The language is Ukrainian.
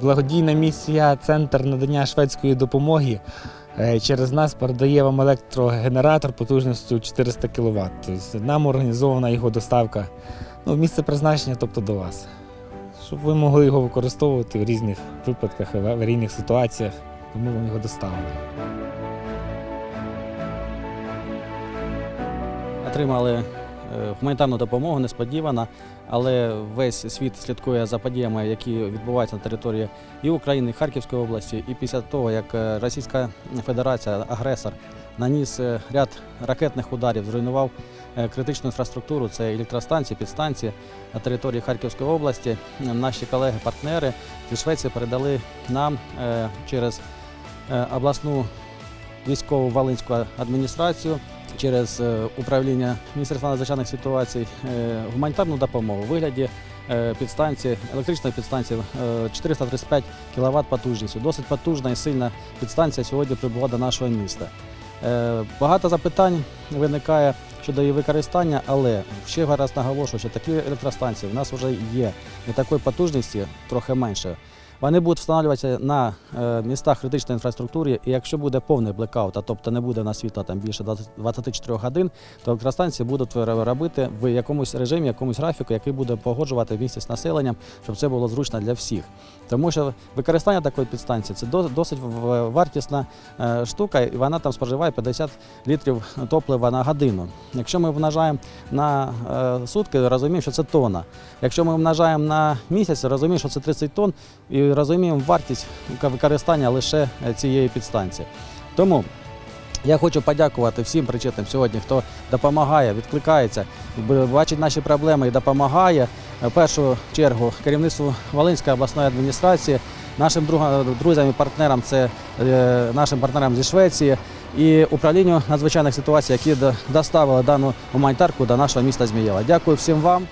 Благодійна місія Центр надання шведської допомоги е, через нас передає вам електрогенератор потужністю 400 кВт. Тобто нам організована його доставка ну, в місце призначення, тобто до вас. Щоб ви могли його використовувати в різних випадках, в аварійних ситуаціях, тому вам його доставили. Отримали е, гуманітарну допомогу несподівано, але весь світ слідкує за подіями, які відбуваються на території і України, і Харківської області. І після того, як е, Російська Федерація, агресор, наніс е, ряд ракетних ударів, зруйнував критичну інфраструктуру, це електростанції, підстанції на території Харківської області, наші колеги-партнери зі Швеції передали нам через обласну військову Волинську адміністрацію через е, управління Міністерства надзвичайних ситуацій е, гуманітарну допомогу у вигляді е, підстанції, електричної підстанції е, 435 кВт потужністю. Досить потужна і сильна підстанція сьогодні прибула до нашого міста. Багато запитань виникає щодо її використання, але ще раз наголошую, що такі електростанції в нас вже є. І такої потужності трохи менше. Вони будуть встановлюватися на е, містах критичної інфраструктури, і якщо буде повний блекаут, а тобто не буде на світла там більше 24 годин, то електростанції будуть робити в якомусь режимі, якомусь графіку, який буде погоджувати місце з населенням, щоб це було зручно для всіх. Тому що використання такої підстанції це досить вартісна е, штука, і вона там споживає 50 літрів топлива на годину. Якщо ми вважаємо на е, сутки, розуміємо, що це тонна. Якщо ми вмножаємо на місяць, розуміємо, що це 30 тонн, і розуміємо вартість використання лише е, цієї підстанції. Тому я хочу подякувати всім причетним сьогодні, хто допомагає, відкликається, бачить наші проблеми і допомагає. Е, В першу чергу керівництву Волинської обласної адміністрації, нашим друзям і партнерам, це е, нашим партнерам зі Швеції і управлінню надзвичайних ситуацій, які доставили дану гуманітарку до нашого міста Змієва. Дякую всім вам.